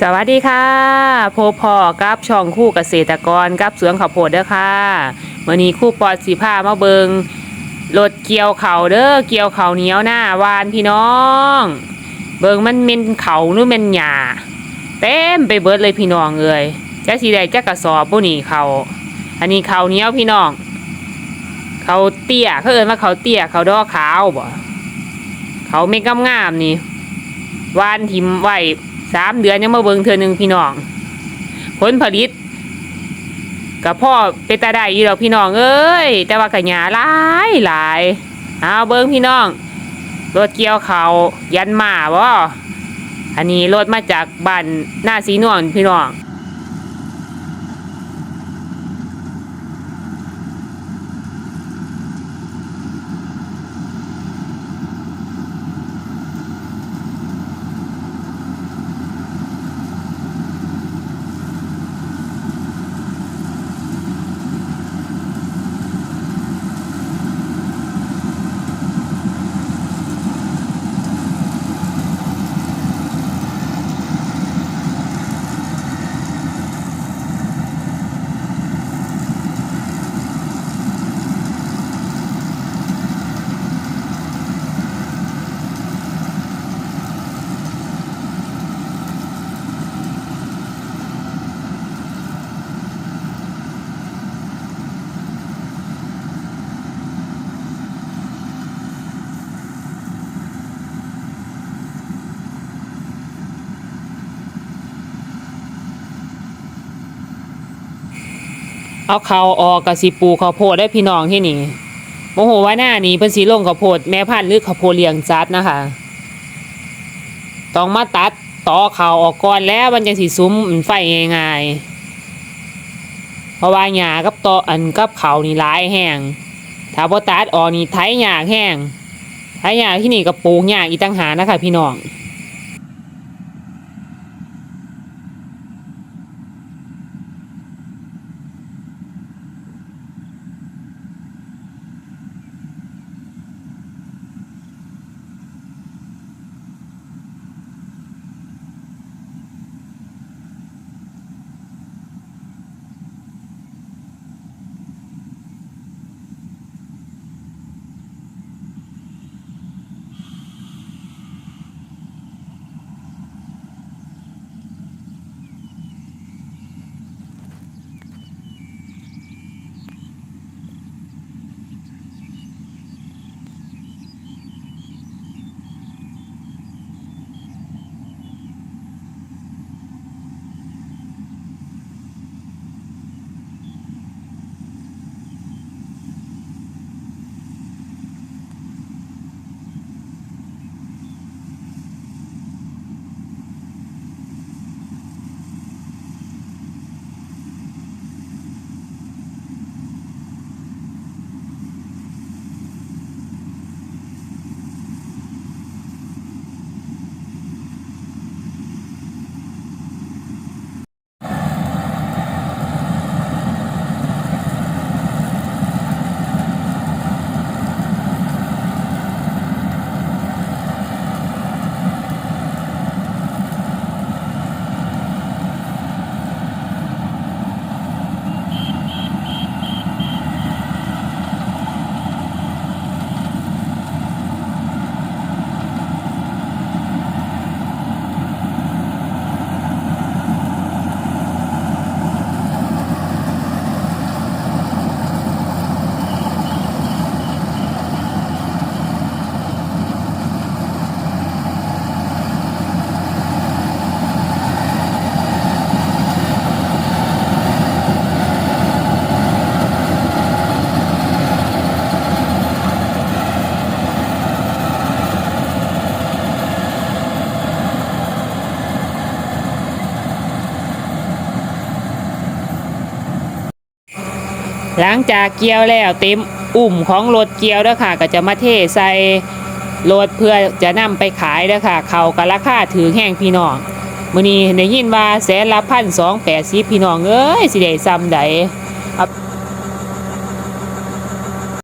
สวัสดีค่ะพบพอกับช่องคู่เกษตรกรกับสวนข้าวโพดเด้อค่ะวันนี้คู่ปอดสีผ้ามาเบิงรถเกี่ยวเข่าเด้อเกี่ยวเข่าเหนียวหน้าวานพี่น้อง เบิงมันเป็นเข่าหรือเป็นหญ้าเต็มไปเบิดเลยพี่น้องเอ้ยจักสีใดจักกระสอบบุนี่เขาอันนี้เข่าเหนียวพี่น้องเขาเตี้ยเขาเอิ้นว่าเขาเตี้ยเขาดอกขาวบ่เขาไม่กำงามนี่วานทิมไว้ สามเดือนยังมาเบิงเธอหนึ่งพี่น้อง ผลผลิตกับพ่อเป็นตาได้อยู่ดอกพี่น้องเอ้ย แต่ว่ากระหยาหลายหลายเอาเบิงพี่น้องรถเกี่ยวเขายันมาบ่อันนี้รถมาจากบ้านหน้าสีนวลพี่น้อง เอาเขาออกกับสิปูข้าวโพดได้พี่น้องที่นี่โมโหว่าหน้านี้เพิ่นสีลงข้าวโพดแม่พันธุ์หรือข้าวโพดเลี้ยงจัดนะคะต้องมาตัดต่อเขาออกก่อนแล้วมันจังสิซุ้มไฟง่ายๆเพราะว่าหญ้ากับตออันกับเขานี่หลายแห้งถ้าบ่ตัดออกนี่ไถหญ้าแห้งไถหญ้าที่นี่ก็ปูหญ้าอีต่างหานะคะพี่น้อง หลังจากเกี่ยวแล้วเต็มอุ่มของรถเกี่ยวแล้วค่ะ ก็จะมาเทใส่รถเพื่อจะนำไปขายแล้วค่ะ เขาก็ราคาถือแห้งพี่น้องมื้อนี้ได้ยินว่าแสนละพันสองแปดสิบพี่น้องเอ้ยสิได้ซ้ำใดเอ